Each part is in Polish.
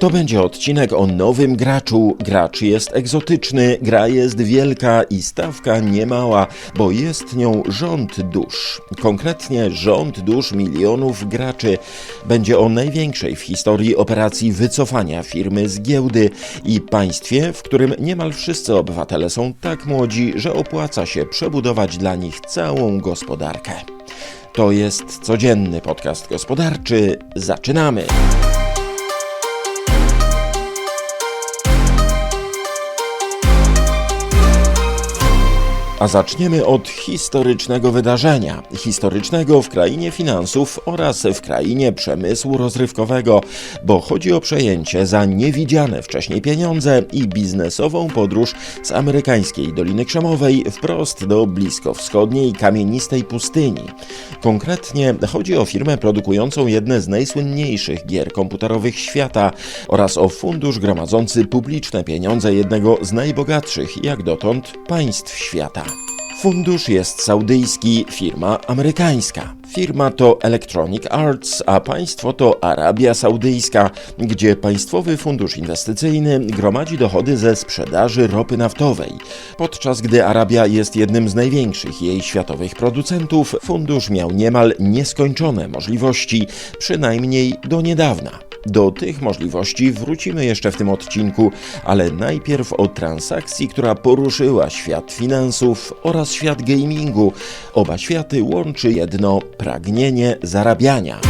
To będzie odcinek o nowym graczu. Gracz jest egzotyczny, gra jest wielka i stawka niemała, bo jest nią rząd dusz. Konkretnie rząd dusz milionów graczy. Będzie o największej w historii operacji wycofania firmy z giełdy i państwie, w którym niemal wszyscy obywatele są tak młodzi, że opłaca się przebudować dla nich całą gospodarkę. To jest codzienny podcast gospodarczy. Zaczynamy! A zaczniemy od historycznego wydarzenia. Historycznego w krainie finansów oraz w krainie przemysłu rozrywkowego, bo chodzi o przejęcie za niewidziane wcześniej pieniądze i biznesową podróż z amerykańskiej Doliny Krzemowej wprost do bliskowschodniej kamienistej pustyni. Konkretnie chodzi o firmę produkującą jedne z najsłynniejszych gier komputerowych świata oraz o fundusz gromadzący publiczne pieniądze jednego z najbogatszych jak dotąd państw świata. Fundusz jest saudyjski, firma amerykańska. Firma to Electronic Arts, a państwo to Arabia Saudyjska, gdzie Państwowy Fundusz Inwestycyjny gromadzi dochody ze sprzedaży ropy naftowej. Podczas gdy Arabia jest jednym z największych jej światowych producentów, fundusz miał niemal nieskończone możliwości, przynajmniej do niedawna. Do tych możliwości wrócimy jeszcze w tym odcinku, ale najpierw o transakcji, która poruszyła świat finansów oraz świat gamingu. Oba światy łączy jedno pragnienie zarabiania.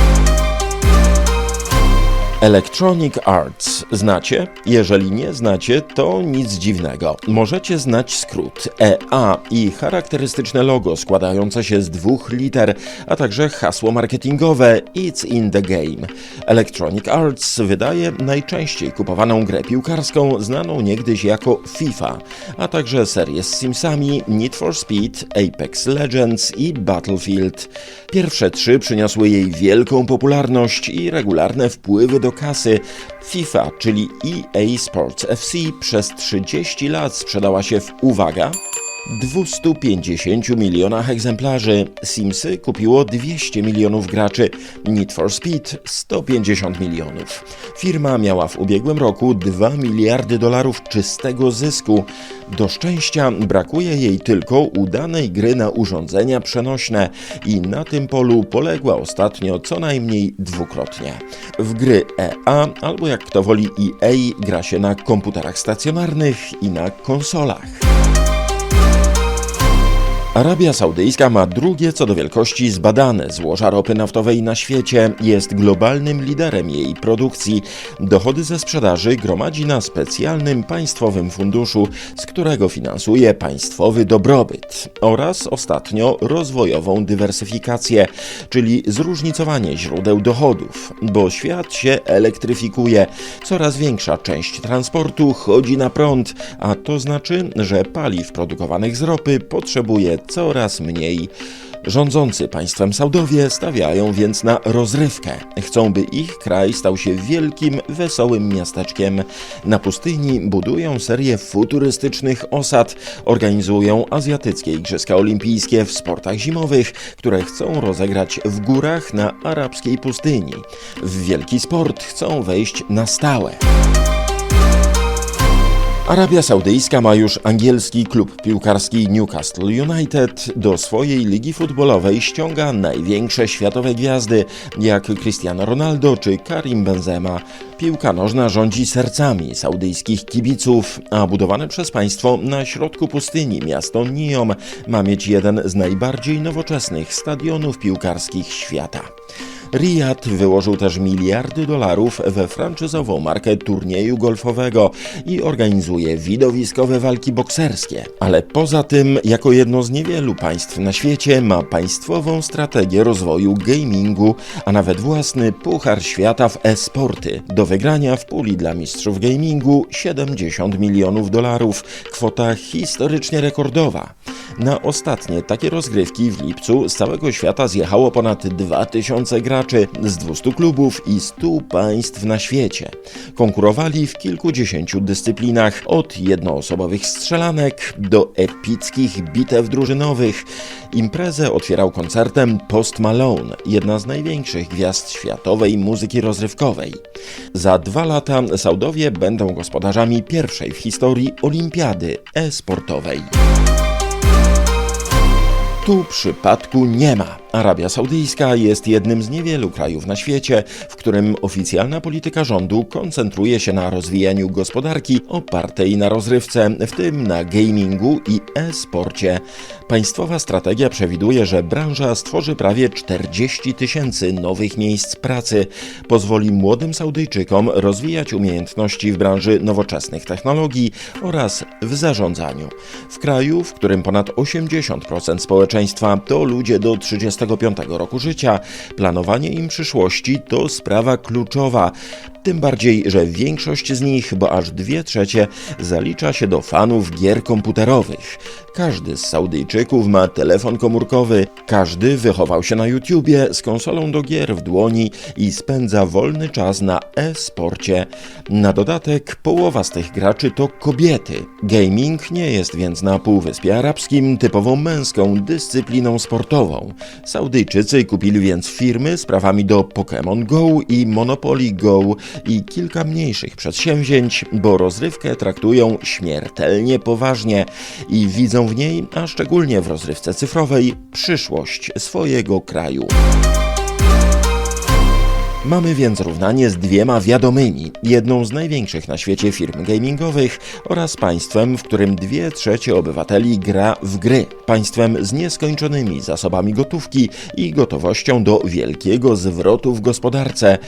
Electronic Arts znacie? Jeżeli nie znacie, to nic dziwnego. Możecie znać skrót EA i charakterystyczne logo składające się z dwóch liter, a także hasło marketingowe It's in the game. Electronic Arts wydaje najczęściej kupowaną grę piłkarską znaną niegdyś jako FIFA, a także serię z Simsami Need for Speed, Apex Legends i Battlefield. Pierwsze trzy przyniosły jej wielką popularność i regularne wpływy do kasy. FIFA, czyli EA Sports FC, przez 30 lat sprzedała się w uwaga 250 milionach egzemplarzy. Simsy kupiło 200 milionów graczy, Need for Speed 150 milionów. Firma miała w ubiegłym roku 2 miliardy dolarów czystego zysku. Do szczęścia brakuje jej tylko udanej gry na urządzenia przenośne i na tym polu poległa ostatnio co najmniej dwukrotnie. W gry EA albo jak kto woli EA gra się na komputerach stacjonarnych i na konsolach. Arabia Saudyjska ma drugie co do wielkości zbadane złoża ropy naftowej na świecie, jest globalnym liderem jej produkcji. Dochody ze sprzedaży gromadzi na specjalnym państwowym funduszu, z którego finansuje państwowy dobrobyt oraz ostatnio rozwojową dywersyfikację, czyli zróżnicowanie źródeł dochodów, bo świat się elektryfikuje, coraz większa część transportu chodzi na prąd, a to znaczy, że paliw produkowanych z ropy potrzebuje coraz mniej. Rządzący państwem Saudowie stawiają więc na rozrywkę. Chcą, by ich kraj stał się wielkim, wesołym miasteczkiem. Na pustyni budują serię futurystycznych osad, organizują azjatyckie Igrzyska Olimpijskie w sportach zimowych, które chcą rozegrać w górach na arabskiej pustyni. W wielki sport chcą wejść na stałe. Arabia Saudyjska ma już angielski klub piłkarski Newcastle United. Do swojej ligi futbolowej ściąga największe światowe gwiazdy jak Cristiano Ronaldo czy Karim Benzema. Piłka nożna rządzi sercami saudyjskich kibiców, a budowane przez państwo na środku pustyni miasto Niom ma mieć jeden z najbardziej nowoczesnych stadionów piłkarskich świata. Riyadh wyłożył też miliardy dolarów we franczyzową markę turnieju golfowego i organizuje widowiskowe walki bokserskie. Ale poza tym, jako jedno z niewielu państw na świecie, ma państwową strategię rozwoju gamingu, a nawet własny puchar świata w e-sporty do wygrania w puli dla mistrzów gamingu 70 milionów dolarów. Kwota historycznie rekordowa. Na ostatnie takie rozgrywki w lipcu z całego świata zjechało ponad 2000 graczy z 200 klubów i 100 państw na świecie. Konkurowali w kilkudziesięciu dyscyplinach, od jednoosobowych strzelanek do epickich bitew drużynowych. Imprezę otwierał koncertem Post Malone, jedna z największych gwiazd światowej muzyki rozrywkowej. Za dwa lata Saudowie będą gospodarzami pierwszej w historii olimpiady e-sportowej. Tu przypadku nie ma. Arabia Saudyjska jest jednym z niewielu krajów na świecie, w którym oficjalna polityka rządu koncentruje się na rozwijaniu gospodarki opartej na rozrywce, w tym na gamingu i e-sporcie. Państwowa strategia przewiduje, że branża stworzy prawie 40 tysięcy nowych miejsc pracy, pozwoli młodym Saudyjczykom rozwijać umiejętności w branży nowoczesnych technologii oraz w zarządzaniu. W kraju, w którym ponad 80% społeczeństwa to ludzie do 35 roku życia, planowanie im przyszłości to sprawa kluczowa. Tym bardziej, że większość z nich, bo aż dwie trzecie, zalicza się do fanów gier komputerowych. Każdy z Saudyjczyków ma telefon komórkowy, każdy wychował się na YouTubie z konsolą do gier w dłoni i spędza wolny czas na e-sporcie. Na dodatek połowa z tych graczy to kobiety. Gaming nie jest więc na Półwyspie Arabskim typową męską dyscypliną sportową. Saudyjczycy kupili więc firmy z prawami do Pokémon Go i Monopoly Go i kilka mniejszych przedsięwzięć, bo rozrywkę traktują śmiertelnie poważnie i widzą w niej, a szczególnie w rozrywce cyfrowej, przyszłość swojego kraju. Mamy więc równanie z dwiema wiadomymi, jedną z największych na świecie firm gamingowych oraz państwem, w którym dwie trzecie obywateli gra w gry, państwem z nieskończonymi zasobami gotówki i gotowością do wielkiego zwrotu w gospodarce.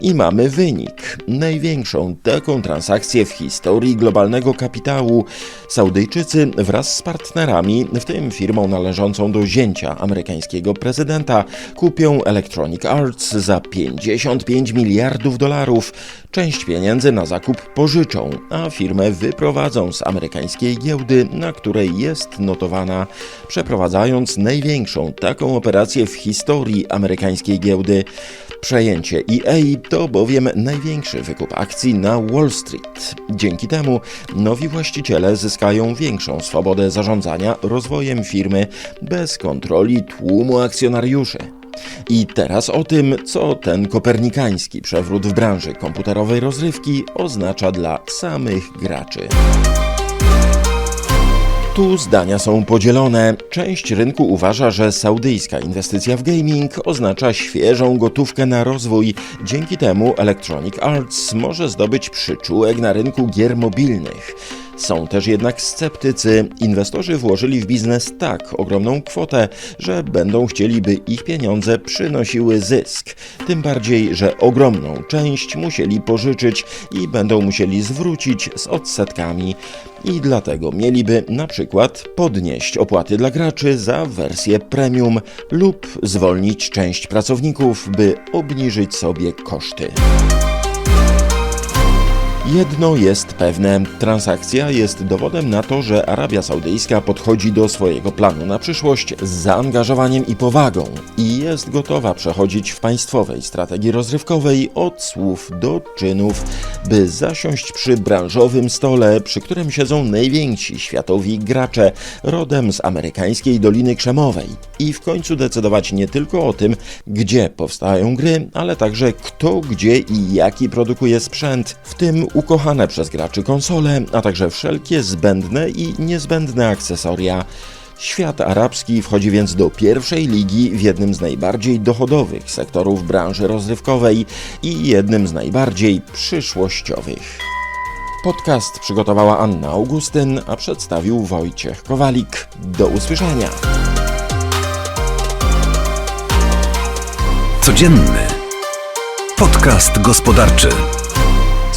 I mamy wynik. Największą taką transakcję w historii globalnego kapitału. Saudyjczycy wraz z partnerami, w tym firmą należącą do zięcia amerykańskiego prezydenta, kupią Electronic Arts za 55 miliardów dolarów. Część pieniędzy na zakup pożyczą, a firmę wyprowadzą z amerykańskiej giełdy, na której jest notowana, przeprowadzając największą taką operację w historii amerykańskiej giełdy. Przejęcie EA to bowiem największy wykup akcji na Wall Street. Dzięki temu nowi właściciele zyskają większą swobodę zarządzania rozwojem firmy bez kontroli tłumu akcjonariuszy. I teraz o tym, co ten kopernikański przewrót w branży komputerowej rozrywki oznacza dla samych graczy. Tu zdania są podzielone. Część rynku uważa, że saudyjska inwestycja w gaming oznacza świeżą gotówkę na rozwój. Dzięki temu Electronic Arts może zdobyć przyczółek na rynku gier mobilnych. Są też jednak sceptycy. Inwestorzy włożyli w biznes tak ogromną kwotę, że będą chcieli, by ich pieniądze przynosiły zysk. Tym bardziej, że ogromną część musieli pożyczyć i będą musieli zwrócić z odsetkami. I dlatego mieliby na przykład podnieść opłaty dla graczy za wersję premium lub zwolnić część pracowników, by obniżyć sobie koszty. Jedno jest pewne: transakcja jest dowodem na to, że Arabia Saudyjska podchodzi do swojego planu na przyszłość z zaangażowaniem i powagą i jest gotowa przechodzić w państwowej strategii rozrywkowej od słów do czynów, by zasiąść przy branżowym stole, przy którym siedzą najwięksi światowi gracze rodem z amerykańskiej Doliny Krzemowej i w końcu decydować nie tylko o tym, gdzie powstają gry, ale także kto, gdzie i jaki produkuje sprzęt, w tym ukochane przez graczy konsole, a także wszelkie zbędne i niezbędne akcesoria. Świat arabski wchodzi więc do pierwszej ligi w jednym z najbardziej dochodowych sektorów branży rozrywkowej i jednym z najbardziej przyszłościowych. Podcast przygotowała Anna Augustyn, a przedstawił Wojciech Kowalik. Do usłyszenia. Codzienny podcast gospodarczy.